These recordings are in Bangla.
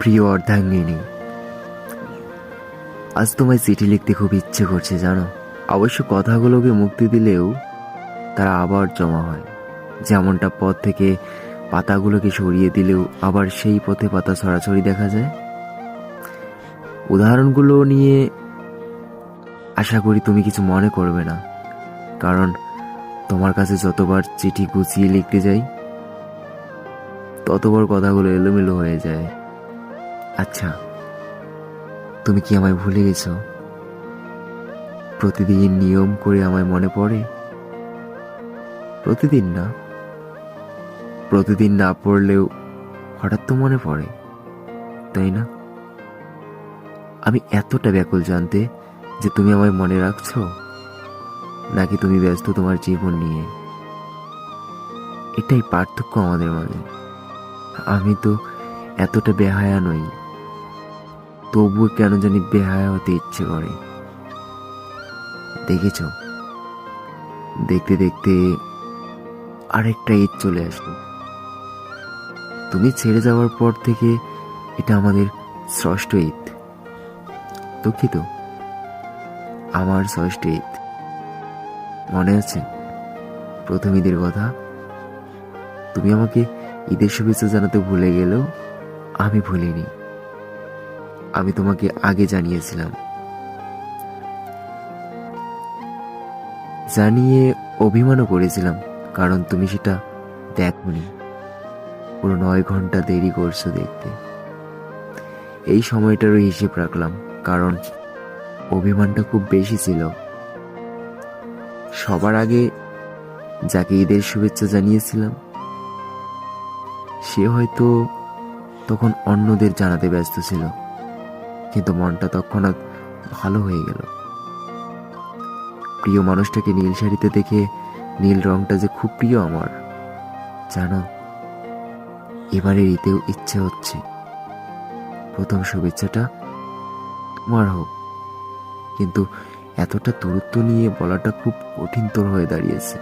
প্রিয় অর্ধাঙ্গিনী আজ তোমায় চিঠি লিখতে খুব ইচ্ছে করছে, জানো? অবশ্য কথাগুলোকে মুক্তি দিলেও তারা আবার জমা হয়। যেমনটা পথ থেকে পাতাগুলোকে সরিয়ে দিলেও আবার সেই পথে পাতা ছড়াছড়ি দেখা যায়। উদাহরণগুলো নিয়ে আশা করি তুমি কিছু মনে করবে না, কারণ তোমার কাছে যতবার চিঠি গুছিয়ে লিখতে যাই, ততবার কথাগুলো এলোমেলো হয়ে যায়। আচ্ছা তুমি কি আমায় ভুলে গেছো? প্রতিদিন নিয়ম করে আমায় মনে পড়ে? প্রতিদিন না। প্রতিদিন না পড়লেও হঠাৎ তো মনে পড়ে, তাই না? আমি এতটা ব্যাকুল জানতে যে তুমি আমায় মনে রাখছো, নাকি তুমি ব্যস্ত তোমার জীবন নিয়ে? এটাই পার্থক্য আমাদের মাঝে। আমি তো এতটা বেহায়া নই। তবুও কেন জানি বেহায়া হতে ইচ্ছে করে। দেখেছ? দেখতে দেখতে আরেকটা ঈদ চলে আসলো। তুমি ছেড়ে যাওয়ার পর থেকে এটা আমাদের ষষ্ঠ ঈদ। দুঃখিত। আমার ষষ্ঠ ঈদ। মনে আছে? প্রথম ঈদের কথা? তুমি আমাকে ঈদের শুভেচ্ছা জানাতে ভুলে গেলেও আমি ভুলিনি। আমি তোমাকে আগে জানিয়েছিলাম। জানিয়ে অভিমানও করেছিলাম, কারণ তুমি সেটা দেখনি। পুরো নয় ঘণ্টা দেরি করছ দেখতে। এই সময়টারও হিসেব রাখলাম, কারণ অভিমানটা খুব বেশি ছিল। সবার আগে যাকে ঈদের শুভেচ্ছা জানিয়েছিলাম, সে হয়তো তখন অন্যদের জানাতে ব্যস্ত ছিল। কিন্তু মনটা তৎক্ষণাৎ ভালো হয়ে গেল। প্রিয় মানুষটাকে নীল শাড়িতে দেখে নীল রংটা যে খুব প্রিয় আমার, জানো এবারে ঈদেও ইচ্ছে হচ্ছে। প্রথম শুভেচ্ছাটা তোমার হোক। কিন্তু এতটা দূরত্ব নিয়ে বলাটা খুব কঠিনতর হয়ে দাঁড়িয়েছে।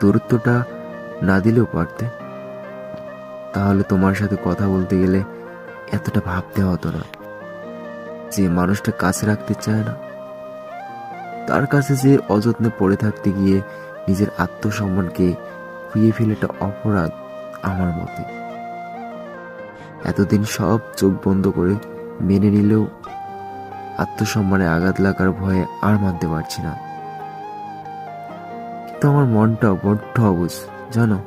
দূরত্বটা না দিলেও পারতে। তাহলে তোমার সাথে কথা বলতে গেলে এতটা ভাবতে হতো না। যে মানুষটা কাছে রাখতে চায় না, তার কাছে যে অযত্নে পড়ে থাকতে গিয়ে নিজের আত্মসম্মানকে খুইয়ে ফেলেটা অপরাধ আমার মতে। এতদিন সব চোখ বন্ধ করে মেনে নিলেও আত্মসম্মানে আঘাত লাগার ভয়ে আর মানতে পারছি না। কিন্তু আমার মনটা বড্ড অবুঝ জানো?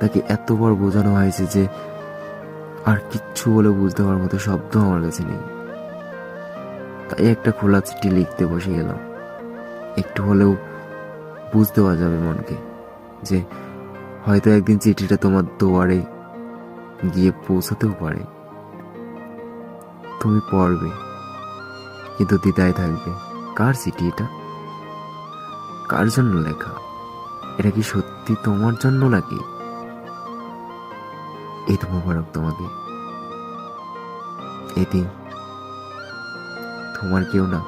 তাকে এতবার বোঝানো হয়েছে যে কিচ্ছু বলে বুঝতে পারার মতো শব্দ আমার কাছে নেই। তাই একটা খোলা চিঠি লিখতে বসে গেলাম। একটু হলেও বুঝতে পারা যাবে মনকে যে হয়তো একদিন চিঠিটা তোমার দুয়ারে গিয়ে পৌঁছাতেও পারে। তুমি পড়বে, কিন্তু দ্বিধায় থাকবে। কার চিঠি এটা? কার জন্য লেখা? এটা কি সত্যি তোমার জন্য নাকি? ঈদ মোবারক তোমাকে এদিন তোমার কেউ না